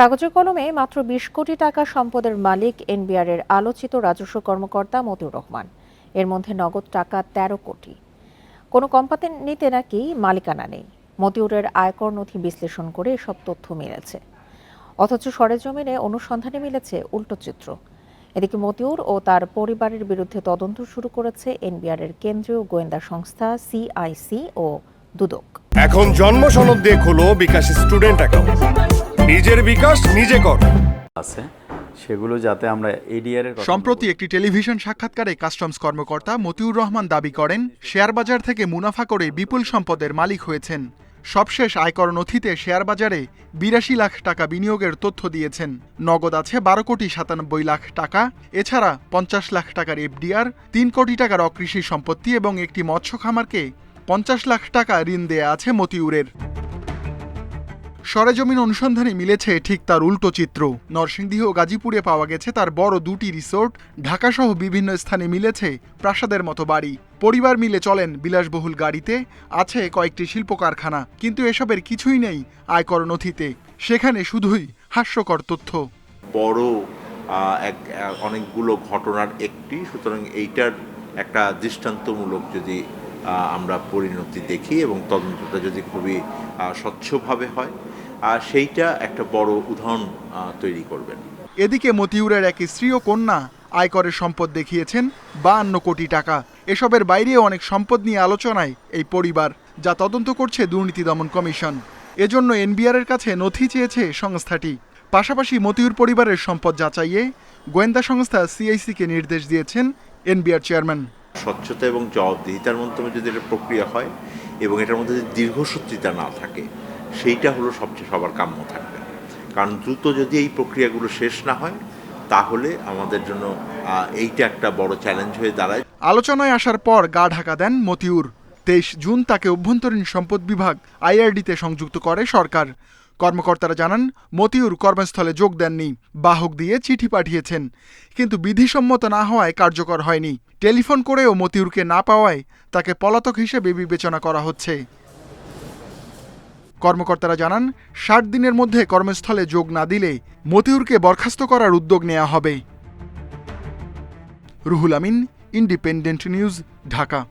কাগজে কলমে মাত্র বিশ কোটি টাকা সম্পদের মালিক এনবিআরের আলোচিত রাজস্ব কর্মকর্তা মতিউর রহমান। এর মধ্যে নগদ টাকা তেরো কোটি। কোনো কোম্পানিতে নাকি মালিকানা নেই। মতিউরের আয়কর নথি বিশ্লেষণ করে এসব তথ্য মিলেছে। অথচ সরেজমিনে অনুসন্ধানে মিলেছে উল্টো চিত্র। এদিকে মতিউর ও তার পরিবারের বিরুদ্ধে তদন্ত শুরু করেছে এনবিআর এর কেন্দ্রীয় গোয়েন্দা সংস্থা সিআইসি ও দুদক। এখন জন্ম সনদ দিয়ে খোলো বিকাশ স্টুডেন্ট অ্যাকাউন্ট। নিজের বিকাশ নিজে কর। আছে। সেগুলো যাতে আমরা এডিআর এর কথা সম্প্রতি একটি টেলিভিশন সাক্ষাৎকারে কাস্টমস কর্মকর্তা মতিউর রহমান দাবি করেন শেয়ার বাজার থেকে মুনাফা করে বিপুল সম্পদের মালিক হয়েছেন। সবশেষ আয়কর নথিতে শেয়ার বাজারে বিরাশি লাখ টাকা বিনিয়োগের তথ্য দিয়েছেন। নগদ আছে বারো কোটি সাতানব্বই লাখ টাকা এছাড়া পঞ্চাশ লাখ টাকার এফডিআর তিন কোটি টাকার অকৃষি সম্পত্তি এবং একটি মৎস্য খামারকে পঞ্চাশ লাখ টাকা ঋণ দেয়া আছে মতিউরের। সরেজমিন অনুসন্ধানে মিলেছে ঠিক তার উল্টো চিত্র। নরসিংদী ও গাজীপুরে পাওয়া গেছে তার বড় দুটি রিসোর্ট। ঢাকাসহ বিভিন্ন স্থানে মিলেছে প্রাসাদের মতো বাড়ি। পরিবার মিলে চলেন বিলাসবহুল গাড়িতে। আছে কয়েকটি শিল্প কারখানা কিন্তু এসবের কিছুই নেই আয়কর নথিতে। সেখানে শুধুই হাস্যকর তথ্য। বড় এক- অনেকগুলো ঘটনার একটি, সুতরাং এইটার একটা দৃষ্টান্তমূলক যদি আমরা পরিণতি দেখি এবং তদন্তটা যদি খুবই স্বচ্ছভাবে হয় আর সেইটা একটা বড় উদাহরণ তৈরি করবেন। এদিকে মতিউরের এক স্ত্রী ও কন্যা আয়করের সম্পদ দেখিয়েছেন বাহান্ন কোটি টাকা। এসবের বাইরেও অনেক সম্পদ নিয়ে আলোচনায় এই পরিবার যা তদন্ত করছে দুর্নীতি দমন কমিশন। এজন্য এনবিআরের কাছে নথি চেয়েছে সংস্থাটি। পাশাপাশি মতিউর পরিবারের সম্পদ যাচাইয়ে গোয়েন্দা সংস্থা সিআইসিকে নির্দেশ দিয়েছেন এনবিআর চেয়ারম্যান। স্বচ্ছতা এবং জবাবদিহিতার মাধ্যমে যদি এটা প্রক্রিয়া হয় এবং এটার মধ্যে যদি দীর্ঘসূত্রিতা না থাকে সেইটা হলো সবচেয়ে সবার কাম্য থাকবে। কারণ দ্রুত যদি এই প্রক্রিয়াগুলো শেষ না হয়, তাহলে আমাদের জন্য এইটা একটা বড় চ্যালেঞ্জ হয়ে দাঁড়ায়। আলোচনায় আসার পর গা ঢাকা দেন মতিউর। তেইশ জুন তাকে অভ্যন্তরীণ সম্পদ বিভাগ, আইআরডিতে সংযুক্ত করে সরকার। কর্মকর্তারা জানান, মতিউর কর্মস্থলে যোগ দেননি, বাহক দিয়ে চিঠি পাঠিয়েছেন। কিন্তু বিধিসম্মত না হওয়ায় কার্যকর হয়নি। টেলিফোন করেও মতিউরকে না পাওয়ায় তাকে পলাতক হিসেবে বিবেচনা করা হচ্ছে। কর্মকর্তারা জানান, ষাট দিনের মধ্যে কর্মস্থলে যোগ না দিলে মতিউরকে বরখাস্ত করার উদ্যোগ নেওয়া হবে। Ruhul Amin, Independent News, Dhaka.